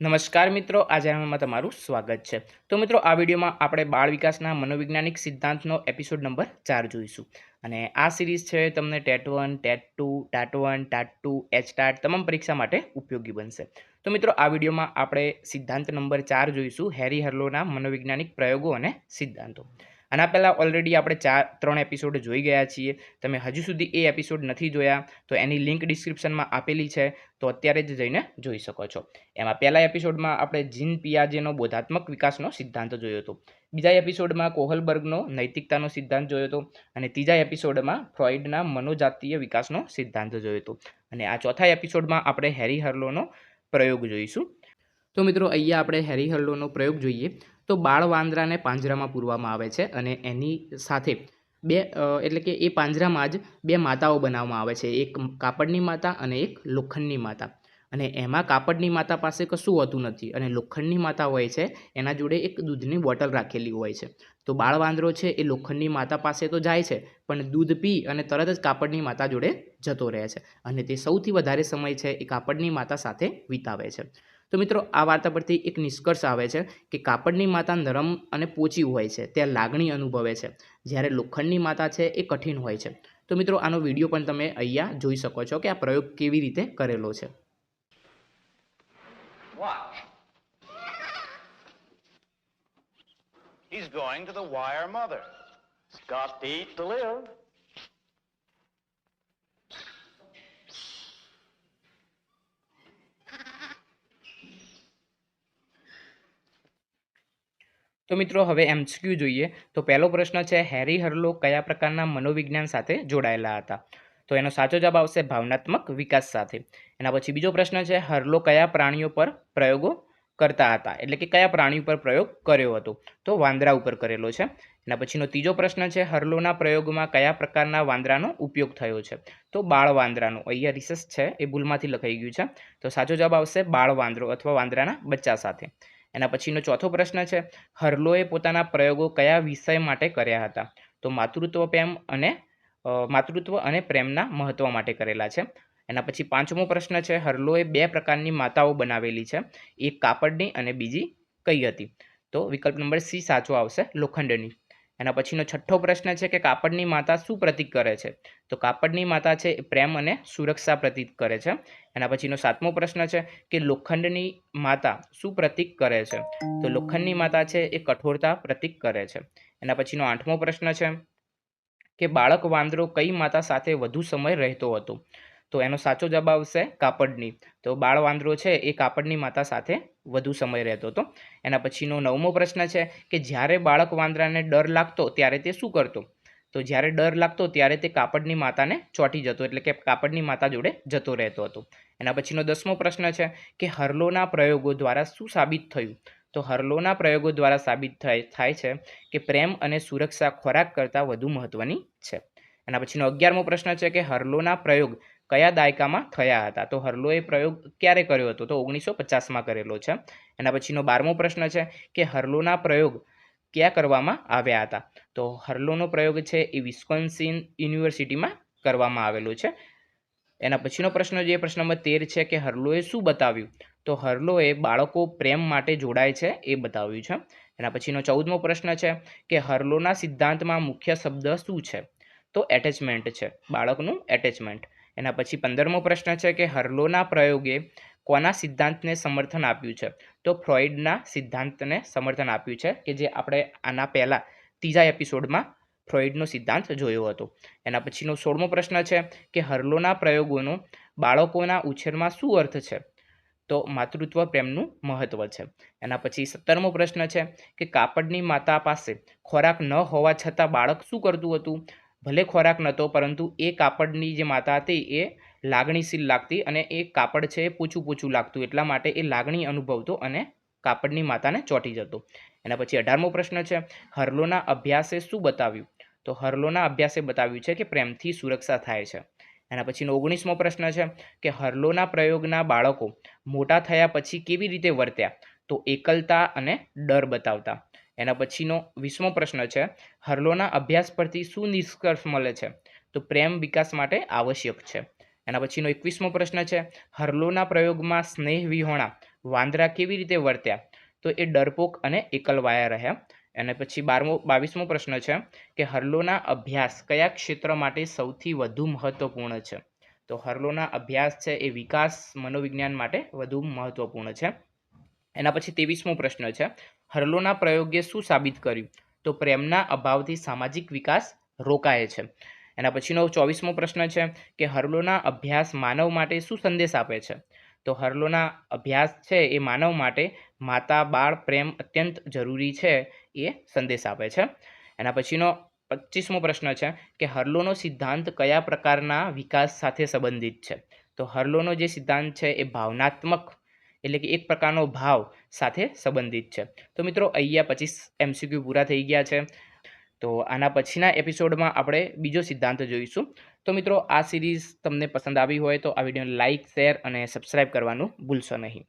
નમસ્કાર મિત્રો આ ચેનલમાં તમારું સ્વાગત છે. તો મિત્રો, આ વિડીયોમાં આપણે બાળ વિકાસના મનોવૈજ્ઞાનિક સિદ્ધાંતનો એપિસોડ નંબર ચાર જોઈશું. અને આ સિરીઝ છે, તમને TET one, TET two, TAT one, TAT two, H TAT તમામ પરીક્ષા માટે ઉપયોગી બનશે. તો મિત્રો, આ વિડીયોમાં આપણે સિદ્ધાંત નંબર ચાર જોઈશું, હેરી હર્લોના મનોવૈજ્ઞાનિક પ્રયોગો અને સિદ્ધાંતો. આના પહેલાં ઓલરેડી આપણે ચાર, ત્રણ એપિસોડ જોઈ ગયા છીએ. તમે હજુ સુધી એ એપિસોડ નથી જોયા, તો એની લિંક ડિસ્ક્રિપ્શનમાં આપેલી છે, તો અત્યારે જ જઈને જોઈ શકો છો. એમાં પહેલા એપિસોડમાં આપણે જીન પિયાજેનો બોધાત્મક વિકાસનો સિદ્ધાંત જોયો હતો. બીજા એપિસોડમાં કોહલબર્ગનો નૈતિકતાનો સિદ્ધાંત જોયો હતો, અને ત્રીજા એપિસોડમાં ફ્રોઇડના મનોજાતીય વિકાસનો સિદ્ધાંત જોયો હતો. અને આ ચોથા એપિસોડમાં આપણે હેરી હર્લોનો પ્રયોગ જોઈશું. તો મિત્રો, અહીંયા આપણે હેરી હર્લોનો પ્રયોગ જોઈએ. તો બાળ વાંદરાને પાંજરામાં પૂરવામાં આવે છે અને એની સાથે બે એટલે કે એ પાંજરામાં જ બે માતાઓ બનાવવામાં આવે છે. એક કાપડની માતા અને એક લોખંડની માતા. અને એમાં કાપડની માતા પાસે કશું હોતું નથી અને લોખંડની માતા હોય છે, એના જોડે એક દૂધની બોટલ રાખેલી હોય છે. તો બાળ વાંદરો છે એ લોખંડની માતા પાસે તો જાય છે, પણ દૂધ પી અને તરત જ કાપડની માતા જોડે જતો રહે છે. અને તે સૌથી વધારે સમય છે એ કાપડની માતા સાથે વિતાવે છે. તો મિત્રો, આ વાર્તા પરથી એક નિષ્કર્ષ આવે છે કે કાપડની માતા નરમ અને પોચી હોય છે ત્યાં લાગણી અનુભવે છે જ્યારે લોખંડની માતા છે એ કઠિન હોય છે તો મિત્રો, આનો વીડિયો પણ તમે અહીંયા જોઈ શકો છો કે આ પ્રયોગ કેવી રીતે કરેલો છે Watch. He's going to the wire mother. It's got to eat to live. તો મિત્રો હવે એમસીક્યુ જોઈએ. તો પહેલો પ્રશ્ન છે, હેરી હર્લો કયા પ્રકારના મનોવિજ્ઞાન સાથે જોડાયેલા હતા? તો એનો સાચો જવાબ આવશે ભાવનાત્મક વિકાસ સાથે. એના પછી બીજો પ્રશ્ન છે, હર્લો કયા પ્રાણીઓ પર પ્રયોગો કરતા હતા? એટલે કે કયા પ્રાણી ઉપર પ્રયોગ કર્યો હતો? તો વાંદરા ઉપર કરેલો છે. એના પછીનો ત્રીજો પ્રશ્ન છે, હરલોના પ્રયોગમાં કયા પ્રકારના વાંદરાનો ઉપયોગ થયો છે? તો બાળ વાંદરાનો. અહીંયા રિસર્ચ છે, એ ભૂલમાંથી લખાઈ ગયું છે. તો સાચો જવાબ આવશે બાળ વાંદરો અથવા વાંદરાના બચ્ચા સાથે. એના પછીનો ચોથો પ્રશ્ન છે, હર્લોએ પોતાના પ્રયોગો કયા વિષય માટે કર્યા હતા? તો માતૃત્વ પ્રેમ અને માતૃત્વ અને પ્રેમના મહત્વ માટે કરેલા છે. એના પછી પાંચમો પ્રશ્ન છે, હર્લોએ બે પ્રકારની માતાઓ બનાવેલી છે, એક કાપડની અને બીજી કઈ હતી? તો વિકલ્પ નંબર સી સાચો આવશે, લોખંડની. એના પછીનો છઠ્ઠો પ્રશ્ન છે કે કાપડની માતા શું પ્રતીક કરે છે? તો કાપડની માતા છે એ પ્રેમ અને સુરક્ષા પ્રતીક કરે છે. એના પછીનો સાતમો પ્રશ્ન છે કે લોખંડની માતા શું પ્રતીક કરે છે? તો લોખંડની માતા છે એ કઠોરતા પ્રતીક કરે છે. એના પછીનો આઠમો પ્રશ્ન છે કે બાળક વાંદરો કઈ માતા સાથે વધુ સમય રહેતો હતો? તો એનો સાચો જવાબ આવશે કાપડની. તો બાળ વાંદરો છે એ કાપડની માતા સાથે વધુ સમય રહેતો હતો. એના પછીનો નવમો પ્રશ્ન છે કે જ્યારે બાળક વાંદરાને ડર લાગતો ત્યારે તે શું કરતો? તો જ્યારે ડર લાગતો ત્યારે તે કાપડની માતાને ચોંટી જતો, એટલે કે કાપડની માતા જોડે જતો રહેતો હતો. એના પછીનો દસમો પ્રશ્ન છે કે હર્લોના પ્રયોગો દ્વારા શું સાબિત થયું? તો હર્લોના પ્રયોગો દ્વારા સાબિત થાય થાય છે કે પ્રેમ અને સુરક્ષા ખોરાક કરતાં વધુ મહત્ત્વની છે. એના પછીનો અગિયારમો પ્રશ્ન છે કે હર્લોના પ્રયોગ કયા દાયકામાં થયા હતા? તો હર્લોએ પ્રયોગ ક્યારે કર્યો હતો? તો ઓગણીસો પચાસમાં કરેલો છે. એના પછીનો બારમો પ્રશ્ન છે કે હર્લોના પ્રયોગ ક્યાં કરવામાં આવ્યા હતા? તો હર્લોનો પ્રયોગ છે એ વિસ્કોન્સિન યુનિવર્સિટીમાં કરવામાં આવેલો છે. એના પછીનો પ્રશ્ન જે પ્રશ્ન નંબર તેર છે કે હર્લોએ શું બતાવ્યું? તો હર્લોએ બાળકો પ્રેમ માટે જોડાય છે એ બતાવ્યું છે. એના પછીનો ચૌદમો પ્રશ્ન છે કે હર્લોના સિદ્ધાંતમાં મુખ્ય શબ્દ શું છે? તો એટેચમેન્ટ છે. બાળકનું એટેચમેન્ટ. એના પછી પંદરમો પ્રશ્ન છે કે હર્લોના પ્રયોગે કોના સિદ્ધાંતને સમર્થન આપ્યું છે? તો ફ્રોઇડના સિદ્ધાંતને સમર્થન આપ્યું છે કે જે આપણે આના પહેલાં ત્રીજા એપિસોડમાં ફ્રોઇડનો સિદ્ધાંત જોયો હતો. એના પછીનો સોળમો પ્રશ્ન છે કે હર્લોના પ્રયોગોનો બાળકોના ઉછેરમાં શું અર્થ છે? તો માતૃત્વ પ્રેમનું મહત્ત્વ છે. એના પછી સત્તરમો પ્રશ્ન છે કે કાપડની માતા પાસે ખોરાક ન હોવા છતાં બાળક શું કરતું હતું? ભલે ખોરાક નહોતો, પરંતુ એ કાપડની જે માતા હતી એ લાગણીશીલ લાગતી અને એ કાપડ છે એ પૂછું પૂછું લાગતું. એટલા માટે એ લાગણી અનુભવતો અને કાપડની માતાને ચોંટી જતો. એના પછી અઢારમો પ્રશ્ન છે, હરલોના અભ્યાસે શું બતાવ્યું? તો હરલોના અભ્યાસે બતાવ્યું છે કે પ્રેમથી સુરક્ષા થાય છે. એના પછીનો ઓગણીસમો પ્રશ્ન છે કે હરલોના પ્રયોગના બાળકો મોટા થયા પછી કેવી રીતે વર્ત્યા? તો એકલતા અને ડર બતાવતા. એના પછીનો વીસમો પ્રશ્ન છે, હર્લોના અભ્યાસ પરથી શું નિષ્કર્ષ મળે છે? તો પ્રેમ વિકાસ માટે આવશ્યક છે. એના પછીનો એકવીસમો પ્રશ્ન છે, હર્લોના પ્રયોગમાં સ્નેહ વિહોણા વાંદરા કેવી રીતે વર્ત્યા? તો એ ડરપોક અને એકલવાયા રહ્યા. અને પછી બારમો, બાવીસમો પ્રશ્ન છે કે હરલોના અભ્યાસ કયા ક્ષેત્ર માટે સૌથી વધુ મહત્વપૂર્ણ છે? તો હરલોના અભ્યાસ છે એ વિકાસ, મનોવિજ્ઞાન માટે વધુ મહત્વપૂર્ણ છે. એના પછી ત્રેવીસમો પ્રશ્ન છે હરલોના પ્રયોગે શું સાબિત કર્યું? તો પ્રેમના અભાવથી સામાજિક વિકાસ રોકાય છે. એના પછીનો ચોવીસમો પ્રશ્ન છે કે હરલોના અભ્યાસ માનવ માટે શું સંદેશ આપે છે? તો હરલોના અભ્યાસ છે એ માનવ માટે માતા, બાળ, પ્રેમ અત્યંત જરૂરી છે એ સંદેશ આપે છે. એના પછીનો પચીસમો પ્રશ્ન છે કે હરલોનો સિદ્ધાંત કયા પ્રકારના વિકાસ સાથે સંબંધિત છે? તો હરલોનો જે સિદ્ધાંત છે એ ભાવનાત્મક એટલે કે એક પ્રકારનો ભાવ સાથે સંબંધિત છે. તો મિત્રો, અહીંયા પચીસ એમસીક્યુ પૂરા થઈ ગયા છે. તો આના પછીના એપિસોડમાં આપણે બીજો સિદ્ધાંત જોઈશું. તો મિત્રો, આ સિરીઝ તમને પસંદ આવી હોય તો આ વિડીયોને લાઇક શેર અને સબસ્ક્રાઈબ કરવાનું ભૂલશો નહીં.